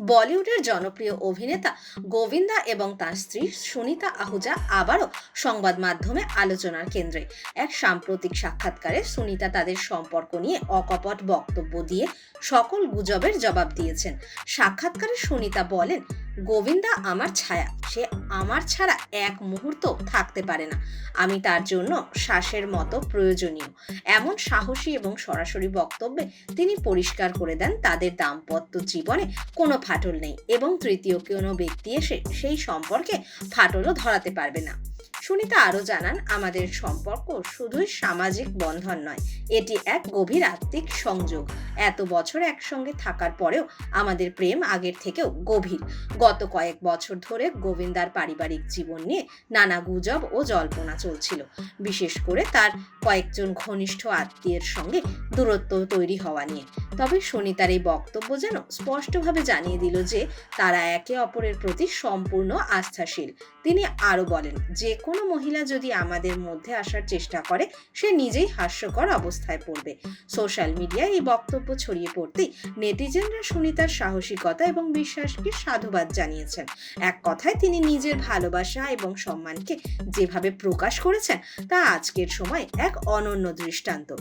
বলিউডের জনপ্রিয় অভিনেতা গোবিন্দা এবং তার স্ত্রী সুনিতা আহুজা আবারও সংবাদ মাধ্যমে আলোচনার কেন্দ্রে। এক সাম্প্রতিক সাক্ষাৎকারে সুনিতা তাদের সম্পর্ক নিয়ে অকপট বক্তব্য দিয়ে সকল গুজবের জবাব দিয়েছেন। সাক্ষাৎকারে সুনিতা বলেন গোবিন্দা আমার ছায়া। সে আমার ছাড়া এক মুহূর্ত থাকতে পারে না। আমি তার জন্য শ্বাসের মতো প্রয়োজনীয়। এমন সাহসী এবং সরাসরি বক্তব্যে তিনি পরিষ্কার করে দেন তাদের দাম্পত্য জীবনে কোনো ফাটল নেই এবং তৃতীয় কোনো ব্যক্তি এসে সেই সম্পর্কে ফাটলও ধরাতে পারবে না। সুনিতা আরও জানান, আমাদের সম্পর্ক শুধুই সামাজিক বন্ধন নয়, এটি এক গভীর আত্মিক সংযোগ। এত বছর একসঙ্গে থাকার পরেও আমাদের প্রেম আগের থেকেও গভীর। গত কয়েক বছর ধরে গোবিন্দার পারিবারিক জীবন নিয়ে নানা গুজব ও জল্পনা চলছিল। বিশেষ করে তার কয়েকজন ঘনিষ্ঠ আত্মীয়ের সঙ্গে দূরত্ব তৈরি হওয়া নিয়ে। তবে সুনিতার এই বক্তব্য যেন স্পষ্টভাবে জানিয়ে দিল যে, তারা একে অপরের প্রতি সম্পূর্ণ আস্থাশীল। তিনি আরও বলেন, যে কোনো মহিলা যদি আমাদের মধ্যে আসার চেষ্টা করে, সে নিজেই হাস্যকর অবস্থায় পড়বে। সোশ্যাল মিডিয়ায় এই বক্তব্য ছড়িয়ে পড়তেই নেটিজেনরা সুনিতার সাহসিকতা এবং বিশ্বাসকে সাধুবাদ জানিয়েছেন। এক কথায়, তিনি নিজের ভালোবাসা এবং সম্মানকে যেভাবে প্রকাশ করেছেন, তা আজকের সময় এক অনন্য দৃষ্টান্ত।